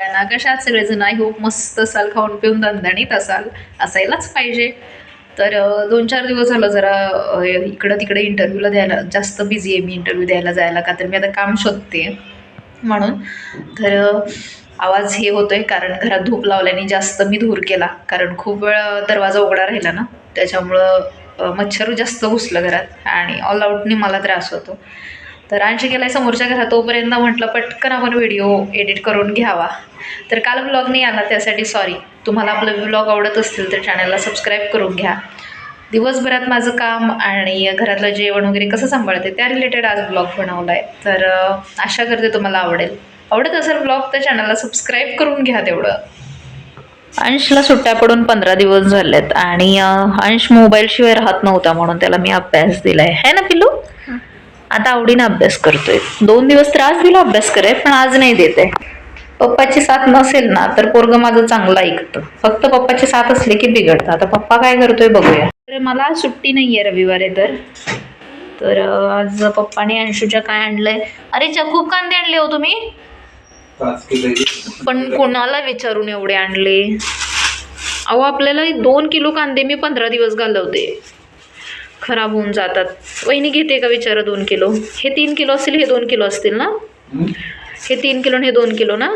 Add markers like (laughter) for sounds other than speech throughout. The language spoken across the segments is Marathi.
ना कशात सगळेजण आय होप मस्त असाल खाऊन पिऊन दणदणीत असाल. असायलाच पाहिजे. तर दोन चार दिवस झालं जरा इकडं तिकडे इंटरव्ह्यूला द्यायला जास्त बिझी आहे मी इंटरव्ह्यू द्यायला जायला का तर मी आता काम शोधते. म्हणून तर आवाज हे होतोय कारण घरात धूप लावल्याने जास्त मी धूर केला. कारण खूप वेळ दरवाजा उघडा राहिला ना. त्याच्यामुळं मच्छर जास्त घुसलं घरात आणि ऑल आऊटनी मला त्रास होतो. तर अंशी गेलाय समोरच्या घरात तोपर्यंत म्हटलं पटकन आपण व्हिडिओ एडिट करून घ्यावा. तर काल ब्लॉग नाही आला त्यासाठी सॉरी तुम्हाला आपलं ब्लॉग आवडत असतील तर चॅनलला सबस्क्राईब करून घ्या. दिवसभरात माझं काम आणि घरातलं जेवण वगैरे कसं सांभाळते त्या रिलेटेड आज ब्लॉग बनवला आहे तर आशा करते तुम्हाला आवडेल. आवडत असेल ब्लॉग तर चॅनलला सबस्क्राईब करून घ्या तेवढं. अंशला सुट्ट्या पडून पंधरा दिवस झालेत आणि अंश मोबाईलशिवाय राहत नव्हता म्हणून त्याला मी अभ्यास दिला आहे ना पिलू आता आवडीनं अभ्यास करतोय. दोन दिवस त्रास दिला अभ्यास करे पण आज नाही देत आहे. पप्पाची साथ नसेल ना तर पोरग माझं चांगलं ऐकतं. फक्त पप्पाची साथ असले की बिघडतं. आता पप्पा काय करतोय बघूया. तर मला सुट्टी नाही आहे रविवार आहे तर तर आज पप्पाने अंशूच्या काय आणलंय? अरे च खूप कांदे आणले हो तुम्ही? पण कोणाला विचारून एवढे आणले? अहो आपल्याला दोन किलो कांदे मी पंधरा दिवस घालवते. खराब होऊन जातात. वहिनी घेते का विचारा दोन किलो? हे तीन किलो असतील हे दोन किलो असतील ना? हे? तीन किलो आणि हे दोन किलो ना?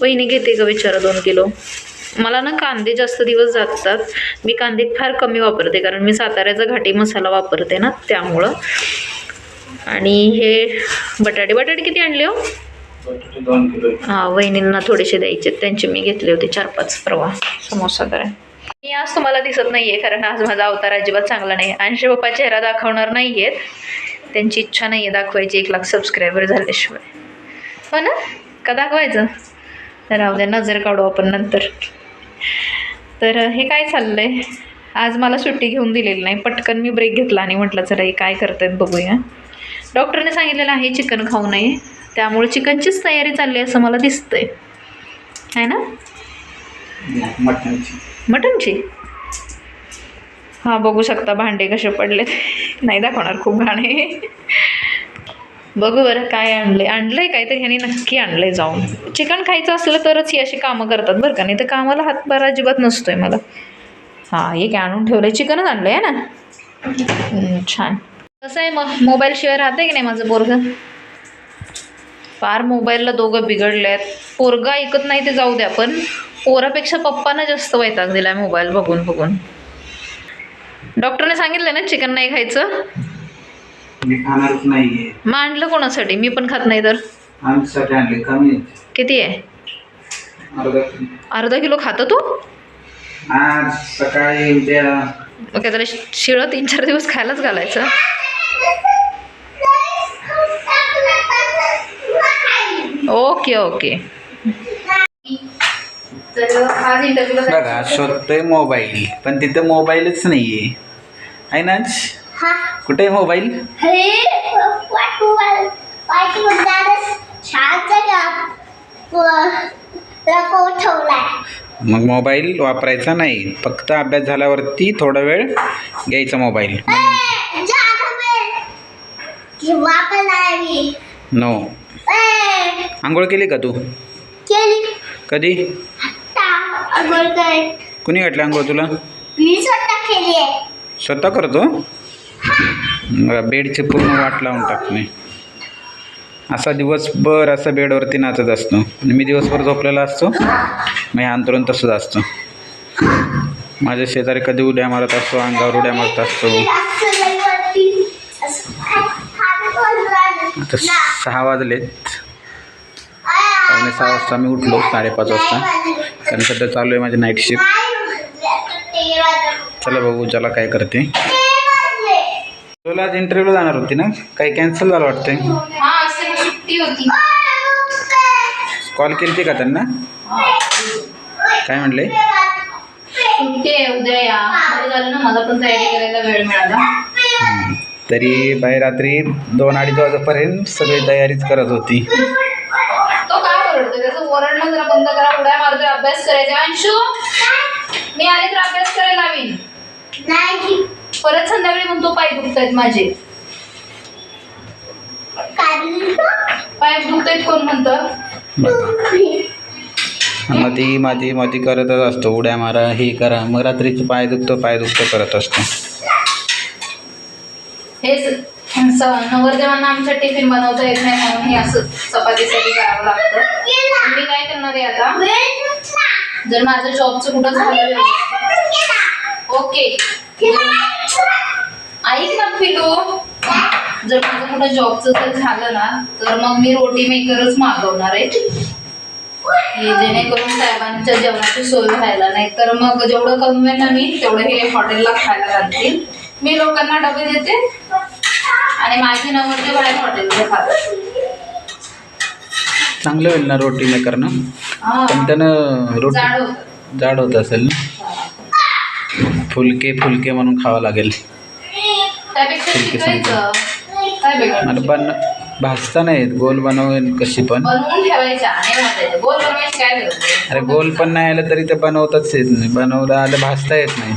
वहिनी घेते का विचारा दोन किलो? मला ना कांदे जास्त दिवस जातात. मी कांदे फार कमी वापरते कारण मी साताऱ्याचा घाटी मसाला वापरते ना त्यामुळं. आणि हे बटाटे बटाटे किती आणले हो? हां वहिनींना थोडेसे द्यायचे त्यांचे मी घेतले होते चार पाच परवा समोसा तर मी आज तुम्हाला दिसत नाही आहे कारण आज माझा अवतार अजिबात चांगला नाही अंशी बाप्पा चेहरा दाखवणार नाही आहेत त्यांची इच्छा नाही आहे दाखवायची एक लाख सबस्क्रायबर झाल्याशिवाय. हो ना? का दाखवायचं? तर राहू द्या नजर काढू आपण नंतर. तर हे काय चाललंय? आज मला सुट्टी घेऊन दिलेली नाही. पटकन मी ब्रेक घेतला आणि म्हटलं चला हे काय करतायत बघूया. डॉक्टरने सांगितलेलं आहे चिकन खाऊ नये. त्यामुळे चिकनचीच तयारी चालली असं मला दिसतंय. आहे ना? मटनची. हां बघू शकता भांडे कसे पडलेत. नाही दाखवणार खूप घाणे बघू बरं काय आणले. आणलंय काहीतरी ह्यानी नक्की आणलंय जाऊन. चिकन खायचं असलं तरच ही अशी कामं करतात बरं का. नाही तर कामाला हातभार अजिबात नसतोय मला. हां हे काय आणून ठेवलंय? चिकनच आणलंय आहे ना? छान. कसं आहे मग? मोबाईलशिवाय राहते की नाही माझं पोरगं? फार मोबाईलला दोघं बिघडले आहेत पोरगा ऐकत नाही ते जाऊ द्या पण. पोरापेक्षा पप्पानं जास्त वैताग दिलाय मोबाईल बघून बघून. डॉक्टरने सांगितलं ना चिकन नाही खायचं? मग आणलं कोणासाठी? मी पण खात नाही तर. किती आहे? अर्धा किलो. अर्धा किलो खातो तू? आज सकाळी काय त्याला शिळं तीन चार दिवस खायलाच घालायचं. ओके ओके तर आज इंटरव्ह्यूला बघा शोधतोय मोबाईल पण तिथं मोबाईलच नाहीये. आहे ना अंश? कुठे आहे मोबाईल हे वाट मोबाईल. वाट मोबाईल शाळेचा लपवून ठेवलाय? मग मोबाईल वापरायचा नाही. फक्त अभ्यास झाल्यावरती थोडा वेळ घ्यायचा मोबाईल मी. नो ए, आंघोळ केली का तू? केली. कधी? अंघोळ कर कुणी घातली आंघोळ तुला? मी स्वतः केली आहे. स्वतः करतो? बघा, बेडची पूर्ण वाट लावून टाकणे असा दिवसभर असा बेडवरती नाचत असतो. आणि मी दिवसभर झोपलेला असतो. हे अंतरून तसंच असतं. माझ्या शेजारी कधी उड्या मारत असतो अंगावर उड्या मारत असतो. आता. सहा वाजलेत. पावणे सहा वाजता मी उठलो साडेपाच वाजता. कारण सध्या चालू आहे माझी नाईट शिफ्ट. चला बघू ज्याला काय करते. तुला आज इंटरव्ह्यूला जाणार होती ना काही कॅन्सल झालं वाटतंय. हा उठते. कॉल केली का त्यांना? काय म्हणले? तरी बाहेर रात्री दोन अडीच वाजेपर्यंत सगळी तयारीच करत होती. ओरडणं जरा बंद करा उड्या मारतोय अभ्यास करायचा. अंशू मी आले तर अभ्यास करायला लावीन नाही. परत संध्याकाळी म्हणतो पाय दुखतायत माझे? पाय दुखतायत कोण म्हणतं? ती माती माती करतच असतो. उड्या मारा हे करा. मग रात्रीचं पाय दुखतं पाय दुखतं करत असतो. हेच नवरदेवांना आमच्या टिफिन बनवता येत नाही म्हणून हे असं चपातीसाठी करावं लागतं. मी काय करणार आहे आता? जर माझं जॉबचं कुठं झालं ओके. ऐक ना पिलू जर माझं कुठं जॉबचं जर झालं ना तर मग मी रोटी मेकरच मागवणार आहे. जेणेकरून साहेबांच्या जेवणाची सोय व्हायला नाही. तर मग जेवढं कमवेन ना मी तेवढं हे हॉटेलला खायला घालतील. मी लोकांना डबे देते. आणि माझी नवरते बाहेर हॉटेलचे खातात. चांगलं होईल ना रोटी मेकर ना हा, पण त्यानं रोटी जाड होतं. असेल ना? फुलके फुलके म्हणून खावं लागेल. काय बिघडतं? मला पण भाजता नाही येत गोल बनवेल कशी पण. बनवून आणि अरे गोल पण नाही आलं तरी ते बनवताच येत नाही. बनवता आलं भाजता येत नाही.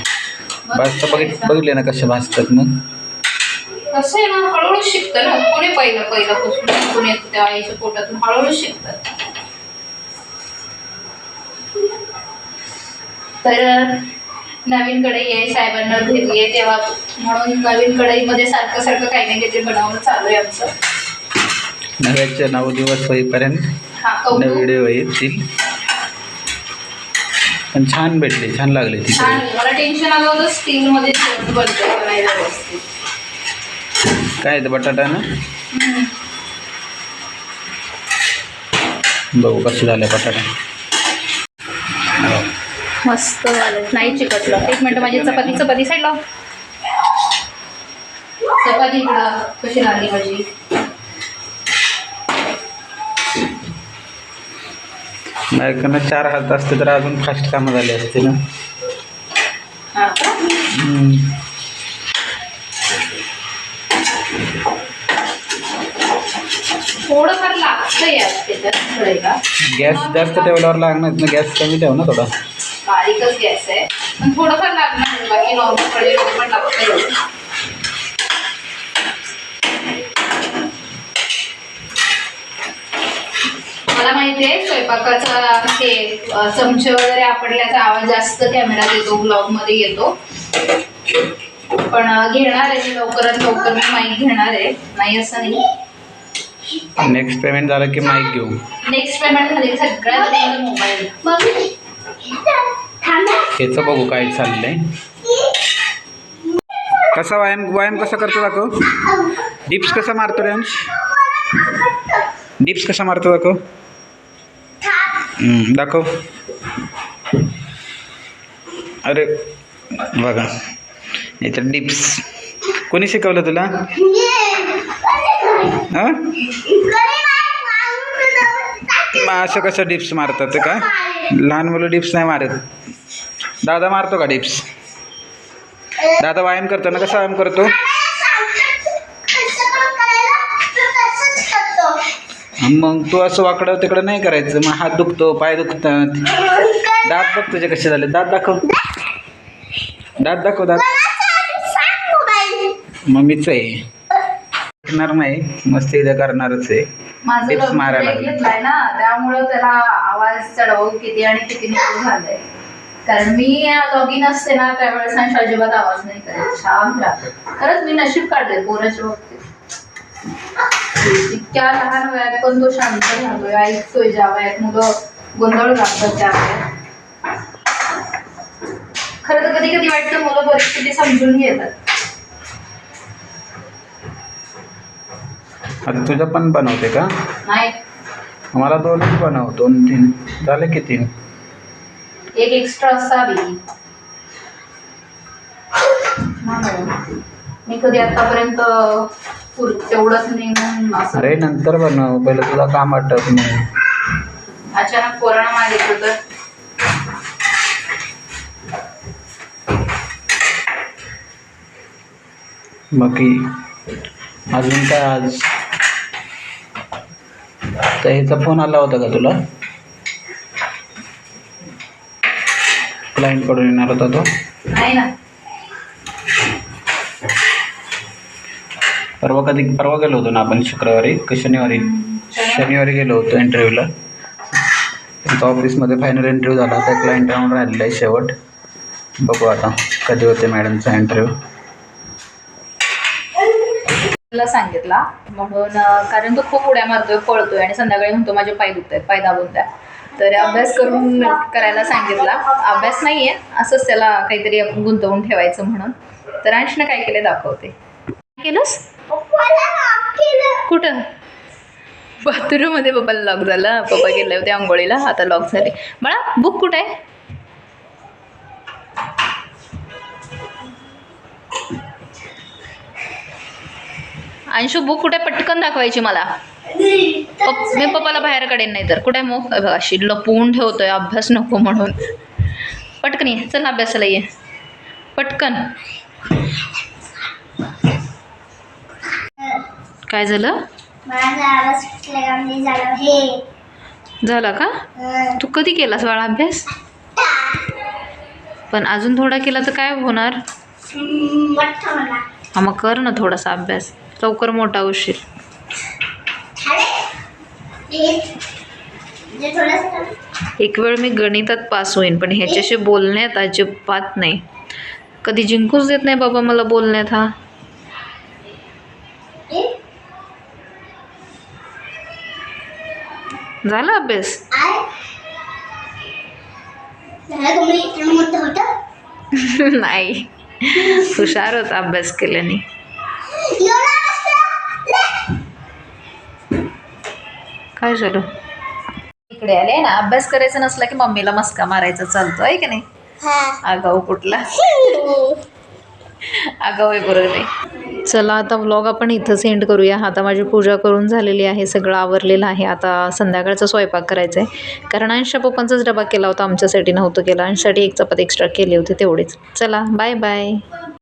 भाजता बघित बघितले ना कसे भाजतात मग? कसं आहे ना हळूहळू शिकतं ना. कोणी पहिलं पहिलं पासून कोणी त्या आईच्या पोटातून. हळूहळू शिकतात तर नवीन कढई आहे साहेबांना घेतली आहे तेव्हा. म्हणून नवीन कढईमध्ये सारखं सारखं काही नाही काहीतरी बनवणं चालू आहे आमचं. नव्याचे नऊ दिवस होईपर्यंत हा व्हिडिओ येतील. पण छान भेटली छान लागली ती. मला टेन्शन आलं होतं स्टीलमध्ये जेवण बनतं का नाही व्यवस्थित. काय आहे ते बटाटा ना. बघू कसं झालं बटाटा. मस्त झालं. नाही चिकटलं एक मिनिट माझी चपाती चपाती साईड लाव चपाती कशी लागली माझी. माझ्याकडनं चार हात असते तर अजून फास्ट कामं झाली असते ना. थोडंफार लागतं यात त्याच्यात कढईला गॅस जास्त ठेवल्यावर लागणार ना गॅस कमी ठेव ना थोडा. बारीकच गॅस आहे. पण थोडंफार लागणार. बाकी नॉर्मल पण लागतं. मला माहिती आहे स्वयंपाकाचा हे चमचे वगैरे आपडल्याचा आवाज जास्त कॅमेरात येतो ब्लॉगमध्ये येतो. पण घेणार आहे मी लवकरात लवकर मी माईक घेणार आहे. नाही असं नाही. नेक्स्ट पेमेंट झालं की माईक घेऊ. नेक्स्ट पेमेंट झाली सगळ्यात मोबाईल मम्मी थांबा. त्याचं बघू काय चाललंय. कसा व्यायाम व्यायाम कसा करतो दाखव. डिप्स कसा मारतो रे अंश? डिप्स कसा मारतो दाखव. हम्म, दाखव. अरे बघा. याच्यात डिप्स कोणी शिकवलं तुला? हां? मग असं कसं डिप्स मारतात ते का? लहान मुलं डिप्स नाही मारत. दादा मारतो का डिप्स? दादा व्यायाम करतो ना? कसा व्यायाम करतो? मग तू असं वाकडं तिकडं नाही करायचं. मग हात दुखतो पाय दुखतात. दात बघ तुझे कसे झाले. दात दाखव. दात दाखव दात. मम्मीच आहे. करणार नाही मस्त इथं करणारच आहे. माझं Tips लग्न मारायला. घेतलाय ना त्यामुळं त्याला आवाज चढवू किती आणि किती नको झालंय. कारण मी लॉग इन असते ना त्यावेळेस आणि अजिबात आवाज नाही करत शांत राहते खरंच मी नशीब काढले पोराच्या बाबतीत. इतक्या लहान वयात पण तो शांत राहतोय ऐकतोय ज्या वयात मुलं गोंधळ घालतात त्या वयात खरं तर कधी कधी वाटतं मुलं परिस्थिती समजून घेतात. आता तुझं पण बनवते का? नाही. मला दोनच बनव दोन तीन. झाले की तीन? एक एक्स्ट्रा असावी. मी कधी आतापर्यंत तेवढंच असं अरे नंतर बनव. पहिलं तुला काम वाटत नाही. अचानक कोरोना मागितलं तर? बाकी अजून काय आज? तर ह्याचा फोन आला होता का तुला? क्लायंटकडून येणार होता तो. नाही ना. परवा कधी परवा गेलो होतो ना आपण शुक्रवारी का शनिवारी? शनिवारी गेलो होतो इंटरव्ह्यूला आता ऑफिसमध्ये फायनल इंटरव्ह्यू झाला आता क्लायंट राऊंड राहिलेला आहे शेवट. बघू आता कधी होते मॅडमचा इंटरव्ह्यू तिला सांगितला. म्हणून कारण तो खूप उड्या मारतोय पळतोय आणि संध्याकाळी म्हणतो माझे पाय दुखत आहेत पाय दाबून द्या. तर अभ्यास करून करायला सांगितला. अभ्यास नाही आहे असंच त्याला काहीतरी आपण गुंतवून ठेवायचं म्हणून. तर अंशनं काय केलं दाखवते. केलंस? कुठं? बाथरूममध्ये पप्पाला लॉक झालं. पप्पा गेले होते आंघोळीला आता लॉक झाले. बाळा बुक कुठे आहे? अंशू बुक कुठे पटकन दाखवायची मला? पप मी पप्पाला बाहेर काढेन नाही तर कुठे मग बघा अशी लपवून ठेवतोय अभ्यास नको म्हणून. पटकन ये चल अभ्यासाला ये. पटकन. काय झालं? झालं. हे. का? तू कधी केलास बाळा अभ्यास? पण अजून थोडा केला तर काय होणार? हा मग कर ना थोडासा अभ्यास. लवकर मोठा होशील. अरे हे जे थोडंसं एक वेळ मी गणितात पास होईन पण ह्याच्याशी बोलण्यात अजिबात नाही. कधी जिंकूच देत नाही बाबा मला बोलण्यात हा. झाला अभ्यास? (laughs) नाही. हुशार होता अभ्यास केल्याने एवढा कसला? काय झालं? इकडे आले ना अभ्यास करायचा नसला की मम्मीला मस्का मारायचा चालतो आहे की नाही? हा. आगाऊ कुठला? आगाऊ आहे बरोबर आहे चला आता व्लॉग आपण इथंच एंड करूया. आता माझी पूजा करून झालेली आहे सगळं आवरलेलं आहे. आता संध्याकाळचा स्वयंपाक करायचा आहे कारण अंशा पप्पांचाच डबा केला होता आमच्यासाठी नव्हतं केला. अंशसाठी एक चपाती एक्स्ट्रा केली होती तेवढीच. चला बाय बाय